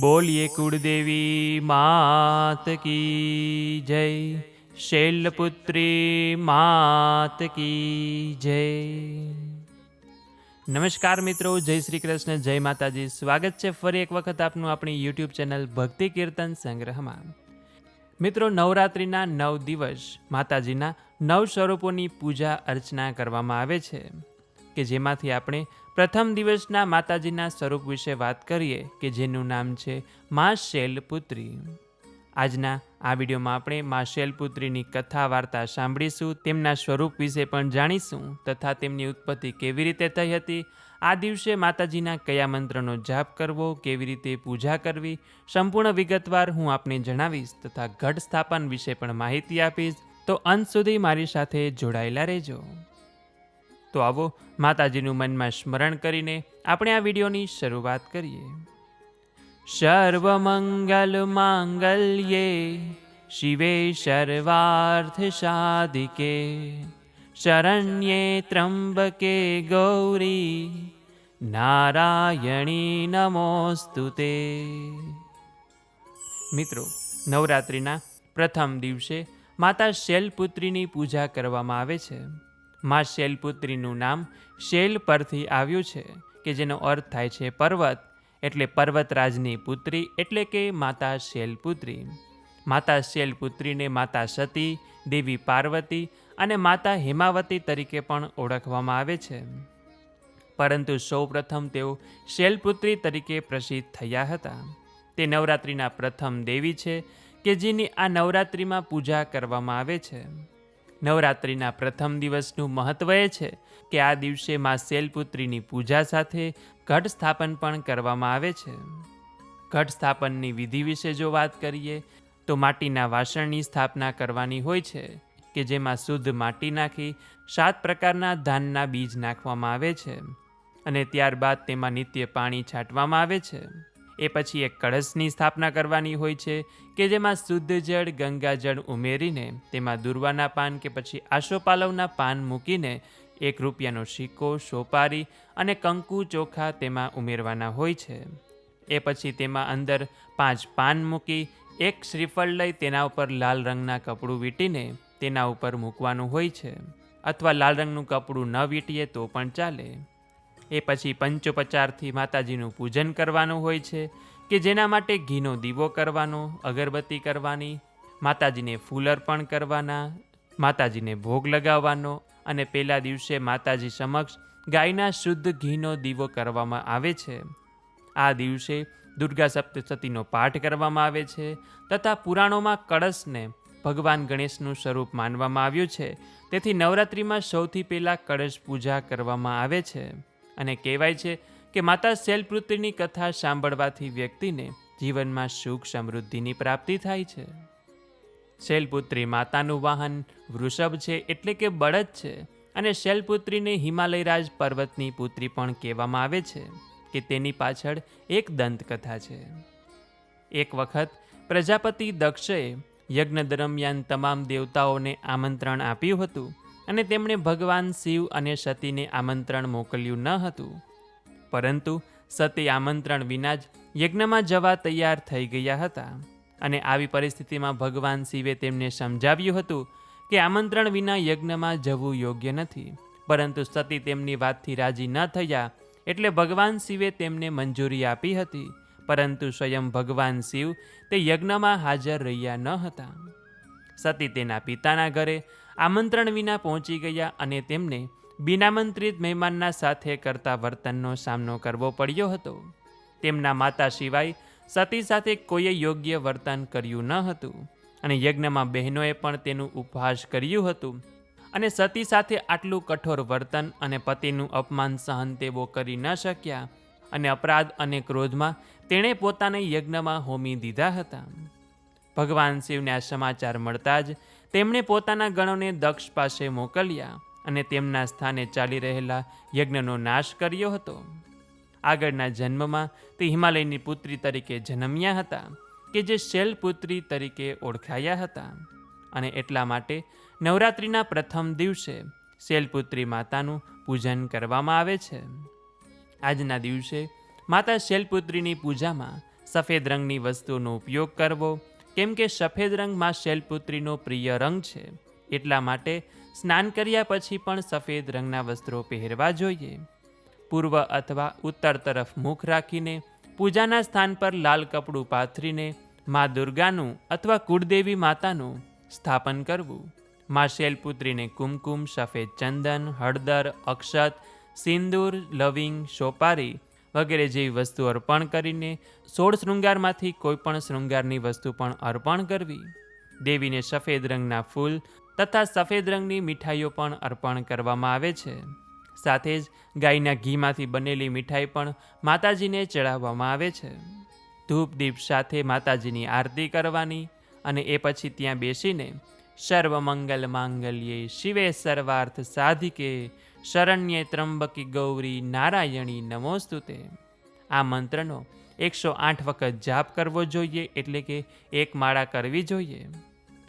બોલીએ કુળદેવી માત કી જય. શૈલપુત્રી માત કી જય. નમસ્કાર મિત્રો, જય શ્રી કૃષ્ણ, જય માતાજી. સ્વાગત છે ફરી એક વખત આપનું આપણી યુટ્યુબ ચેનલ ભક્તિ કીર્તન સંગ્રહમાં. મિત્રો, નવરાત્રિના નવ દિવસ માતાજીના નવ સ્વરૂપોની પૂજા અર્ચના કરવામાં આવે છે. કે જેમાંથી આપણે પ્રથમ દિવસના માતાજીના સ્વરૂપ વિશે વાત કરીએ કે જેનું નામ છે મા શૈલપુત્રી. આજના આ વિડીયોમાં આપણે મા શૈલપુત્રીની કથા વાર્તા સાંભળીશું, તેમના સ્વરૂપ વિશે પણ જાણીશું તથા તેમની ઉત્પત્તિ કેવી રીતે થઈ હતી, આ દિવસે માતાજીના કયા મંત્રનો જાપ કરવો, કેવી રીતે પૂજા કરવી, સંપૂર્ણ વિગતવાર હું આપને જણાવીશ તથા ઘટ સ્થાપન વિશે પણ માહિતી આપીશ. તો અંત સુધી મારી સાથે જોડાયેલા રહેજો. તો આવો માતાજીનું મનમાં સ્મરણ કરીને આપણે આ વિડીયોની શરૂઆત કરીએ. સર્વમંગલ માંગલ્યે શિવે સર્વાર્થ સાધિકે, શરણ્યે ત્રંબકે ગૌરી, નારાયણી નમોસ્તુ તે મિત્રો, નવરાત્રિના પ્રથમ દિવસે માતા શૈલપુત્રીની પૂજા કરવામાં આવે છે. મા શૈલપુત્રીનું નામ શૈલ પરથી આવ્યું છે, કે જેનો અર્થ થાય છે પર્વત, એટલે પર્વતરાજની પુત્રી એટલે કે માતા શૈલપુત્રી. માતા શૈલપુત્રીને માતા સતી, દેવી પાર્વતી અને માતા હેમાવતી તરીકે પણ ઓળખવામાં આવે છે. પરંતુ સૌપ્રથમ તેઓ શૈલપુત્રી તરીકે પ્રસિદ્ધ થયા હતા. તે નવરાત્રિના પ્રથમ દેવી છે, કે જેની આ નવરાત્રિમાં પૂજા કરવામાં આવે છે. નવરાત્રિના પ્રથમ દિવસનું મહત્વ એ છે કે આ દિવસે મા શૈલપુત્રીની પૂજા સાથે ઘટ સ્થાપન પણ કરવામાં આવે છે. ઘટ સ્થાપનની વિધિ વિશે જો વાત કરીએ, તો માટીના વાસણની સ્થાપના કરવાની હોય છે કે જેમાં શુદ્ધ માટી નાખી સાત પ્રકારના ધાનના બીજ નાખવામાં આવે છે અને ત્યારબાદ તેમાં નિત્ય પાણી છાંટવામાં આવે છે. એ પછી એક કળશની સ્થાપના કરવાની હોય છે કે જેમાં શુદ્ધ જળ ગંગાજળ ઉમેરીને તેમાં દુર્વાના પાન કે પછી આશોપાલવના પાન મૂકીને એક રૂપિયાનો સિક્કો સોપારી અને કંકુ ચોખા તેમાં ઉમેરવાના હોય છે. એ પછી તેમાં અંદર પાંચ પાન મૂકી, એક શ્રીફળ લઈ તેના ઉપર લાલ રંગના કપડું વીંટીને તેના ઉપર મૂકવાનું હોય છે. અથવા લાલ રંગનું કપડું ન વીંટીએ તો પણ ચાલે. એ પછી પંચોપચારથી માતાજીનું પૂજન કરવાનું હોય છે, કે જેના માટે ઘીનો દીવો કરવાનો, અગરબત્તી કરવાની, માતાજીને ફૂલ અર્પણ કરવાના, માતાજીને ભોગ લગાવવાનો અને પહેલા દિવસે માતાજી સમક્ષ ગાયના શુદ્ધ ઘીનો દીવો કરવામાં આવે છે. આ દિવસે દુર્ગા સપ્તશતીનો પાઠ કરવામાં આવે છે તથા પુરાણોમાં કળશને ભગવાન ગણેશનું સ્વરૂપ માનવામાં આવ્યું છે. તેથી નવરાત્રિમાં સૌથી પહેલાં કળશ પૂજા કરવામાં આવે છે. અને કહેવાય છે કે માતા શૈલપુત્રીની કથા સાંભળવાથી વ્યક્તિને જીવનમાં સુખ સમૃદ્ધિની પ્રાપ્તિ થાય છે. શૈલપુત્રી માતાનું વાહન વૃષભ છે એટલે કે બળદ છે અને શૈલપુત્રીને હિમાલયરાજ પર્વતની પુત્રી પણ કહેવામાં આવે છે કે તેની પાછળ એક દંતકથા છે. એક વખત પ્રજાપતિ દક્ષએ યજ્ઞ દરમિયાન તમામ દેવતાઓને આમંત્રણ આપ્યું હતું અને તેમણે ભગવાન શિવ અને સતીને આમંત્રણ મોકલ્યું ન હતું. પરંતુ સતી આમંત્રણ વિના જ યજ્ઞમાં જવા તૈયાર થઈ ગયા હતા અને આવી પરિસ્થિતિમાં ભગવાન શિવે તેમને સમજાવ્યું હતું કે આમંત્રણ વિના યજ્ઞમાં જવું યોગ્ય નથી. પરંતુ સતી તેમની વાતથી રાજી ન થયા એટલે ભગવાન શિવે તેમને મંજૂરી આપી હતી. પરંતુ સ્વયં ભગવાન શિવ તે યજ્ઞમાં હાજર રહ્યા ન હતા. સતી તેના પિતાના ઘરે આમંત્રણ વિના પહોંચી ગયા અને તેમને બિનામંત્રિત મહેમાનના સાથે કરતા વર્તનનો સામનો કરવો પડ્યો હતો. તેમના માતા સિવાય સતી સાથે કોઈએ યોગ્ય વર્તન કર્યું ન હતું અને યજ્ઞમાં બહેનોએ પણ તેનું ઉપહાસ કર્યું હતું અને સતી સાથે આટલું કઠોર વર્તન અને પતિનું અપમાન સહન તેઓ કરી ન શક્યા અને અપરાધ અને ક્રોધમાં તેણે પોતાને યજ્ઞમાં હોમી દીધા હતા. ભગવાન શિવને આ સમાચાર મળતા જ તેમણે પોતાના ગણોને દક્ષ પાસે મોકલ્યા અને તેમના સ્થાને ચાલી રહેલા યજ્ઞનો નાશ કર્યો હતો. આગળના જન્મમાં તે હિમાલયની પુત્રી તરીકે જન્મ્યા હતા, કે જે શૈલપુત્રી તરીકે ઓળખાયા હતા. અને એટલા માટે નવરાત્રિના પ્રથમ દિવસે શૈલપુત્રી માતાનું પૂજન કરવામાં આવે છે. આજના દિવસે માતા શૈલપુત્રીની પૂજામાં સફેદ રંગની વસ્તુનો ઉપયોગ કરવો કેમ કે સફેદ રંગમાં શૈલપુત્રીનો પ્રિય રંગ છે, એટલા માટે સ્નાન કર્યા પછી પણ સફેદ રંગના વસ્ત્રો પહેરવા જોઈએ. પૂર્વ અથવા ઉત્તર તરફ મુખ રાખીને, પૂજાના સ્થાન પર લાલ કપડું પાથરીને મા દુર્ગાનું અથવા કુળદેવી માતાનું સ્થાપન કરવું. મા શૈલપુત્રીને કુમકુમ, સફેદ ચંદન, હળદર, અક્ષત, સિંદૂર, લવિંગ, સોપારી વગેરે જેવી વસ્તુ અર્પણ કરીને સોળ શૃંગારમાંથી કોઈ પણ શૃંગારની વસ્તુ પણ અર્પણ કરવી. દેવીને સફેદ રંગના ફૂલ તથા સફેદ રંગની મીઠાઈઓ પણ અર્પણ કરવામાં આવે છે. સાથે જ ગાયના ઘીમાંથી બનેલી મીઠાઈ પણ માતાજીને ચડાવવામાં આવે છે. ધૂપ દીપ સાથે માતાજીની આરતી કરવાની અને એ પછી ત્યાં બેસીને સર્વમંગલ માંગલ્યે શિવે સર્વાર્થ સાધિકે શરણ્ય ત્રંબકી ગૌરી નારાયણી નમોસ્તુતે. આ મંત્રનો એકસો આઠ વખત જાપ કરવો જોઈએ એટલે કે એક માળા કરવી જોઈએ.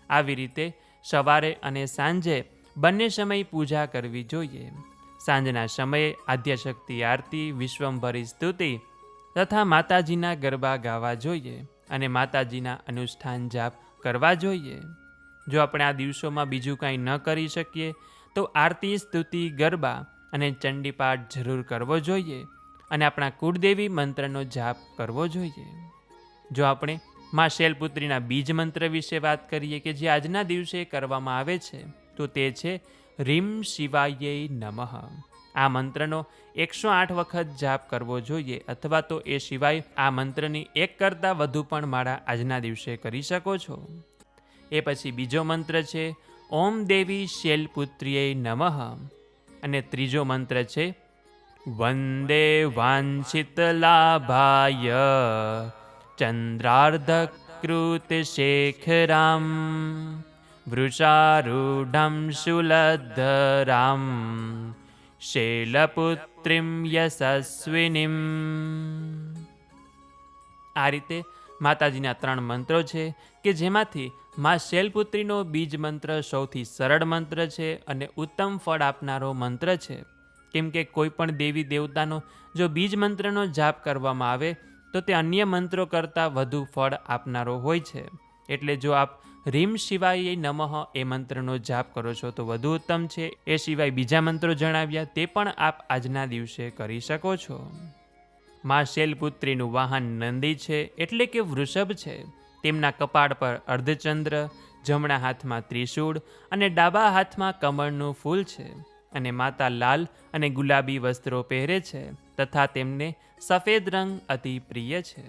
આવી રીતે સવારે અને સાંજે બંને સમય પૂજા કરવી જોઈએ. સાંજના સમયે આદ્યશક્તિ આરતી, વિશ્વંભરી સ્તુતિ તથા માતાજીના ગરબા ગાવા જોઈએ અને માતાજીના અનુષ્ઠાન જાપ કરવા જોઈએ. જો આપણે આ દિવસોમાં બીજું કાંઈ ન કરી શકીએ તો આરતી, સ્તુતિ, ગરબા અને ચંડીપાઠ જરૂર કરવો જોઈએ અને આપણા કુળદેવી મંત્રનો જાપ કરવો જોઈએ. જો આપણે માં શૈલપુત્રીના બીજ મંત્ર વિશે વાત કરીએ કે જે આજના દિવસે કરવામાં આવે છે, તો તે છે, રીમ શિવાય નમઃ. આ મંત્રનો એકસો આઠ વખત જાપ કરવો જોઈએ અથવા તો એ સિવાય આ મંત્રની એક કરતાં વધુ પણ માળા આજના દિવસે કરી શકો છો. એ પછી બીજો મંત્ર છે ઓમ દેવી શૈલપુત્રીએ નમઃ. અને ત્રીજો મંત્ર છે, વંદે વાંછિત લાભાય. ચંદ્રાર્ધકૃત શેખરામ. વૃષારૂઢમ શુલધરામ શૈલપુત્રીમ યશસ્વિનીમ. આ રીતે માતાજીના ત્રણ મંત્રો છે, કે જેમાંથી મા શૈલપુત્રીનો બીજ મંત્ર સૌથી સરળ મંત્ર છે અને ઉત્તમ ફળ આપનારો મંત્ર છે. કેમ કે કોઈ પણ દેવી દેવતાનો જો બીજ મંત્રનો જાપ કરવામાં આવે, તો તે અન્ય મંત્રો કરતાં વધુ ફળ આપનારો હોય છે. એટલે જો આપ રીમ શિવાય નમઃ એ મંત્રનો જાપ કરો છો, તો વધુ ઉત્તમ છે. એ સિવાય બીજા મંત્રો જણાવ્યા તે પણ આપ આજના દિવસે કરી શકો છો. મા શૈલપુત્રીનું વાહન નંદી છે, એટલે કે વૃષભ છે. તેમના કપાળ પર અર્ધચંદ્ર, જમણા હાથમાં ત્રિશૂળ અને ડાબા હાથમાં કમળનું ફૂલ છે અને માતા લાલ અને ગુલાબી વસ્ત્રો પહેરે છે તથા તેમને સફેદ રંગ અતિ પ્રિય છે.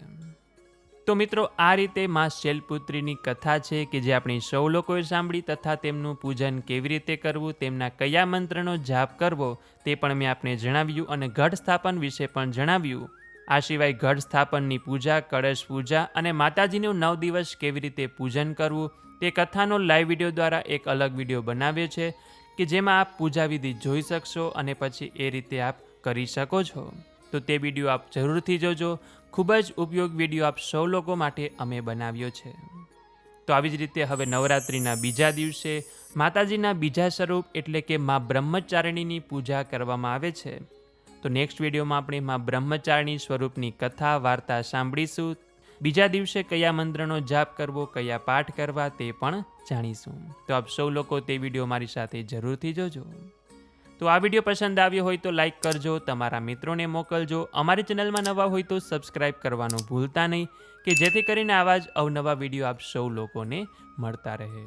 તો મિત્રો, આ રીતે માં શૈલપુત્રીની કથા છે કે જે આપણી સૌ લોકોએ સાંભળી તથા તેમનું પૂજન કેવી રીતે કરવું, તેમના કયા મંત્રનો જાપ કરવો તે પણ મેં આપને જણાવ્યું અને ઘટ સ્થાપન વિશે પણ જણાવ્યું. આ સિવાય ઘટ સ્થાપનની પૂજા, કળશ પૂજા અને માતાજીનું નવ દિવસ કેવી રીતે પૂજન કરવું તે કથાનો લાઈવ વીડિયો દ્વારા એક અલગ વીડિયો બનાવ્યો છે કે જેમાં આપ પૂજા વિધિ જોઈ શકશો અને પછી એ રીતે આપ કરી શકો છો. તો તે વીડિયો આપ જરૂરથી જોજો. ખૂબ જ ઉપયોગ વીડિયો આપ સૌ લોકો માટે અમે બનાવ્યો છે. તો આવી જ રીતે હવે નવરાત્રિના બીજા દિવસે માતાજીના બીજા સ્વરૂપ એટલે કે મા બ્રહ્મચારિણીની પૂજા કરવામાં આવે છે. તો નેક્સ્ટ વિડીયોમાં આપણે મા બ્રહ્મચારિણી સ્વરૂપની કથા, વાર્તા સાંભળીશું. બીજા દિવસે કયા મંત્રનો જાપ કરવો, કયા પાઠ કરવા તે પણ જાણીશું. તો આપ સૌ લોકો તે વીડિયો મારી સાથે જરૂરથી જોજો. તો આ વીડિયો પસંદ આવ્યો હોય તો લાઇક કરજો, તમારા મિત્રોને મોકલજો. અમારી ચેનલમાં નવા હોય તો સબસ્ક્રાઈબ કરવાનું ભૂલતા નહીં, કે જેથી કરીને આવા જ અવનવા વીડિયો આપ સૌ લોકોને મળતા રહે.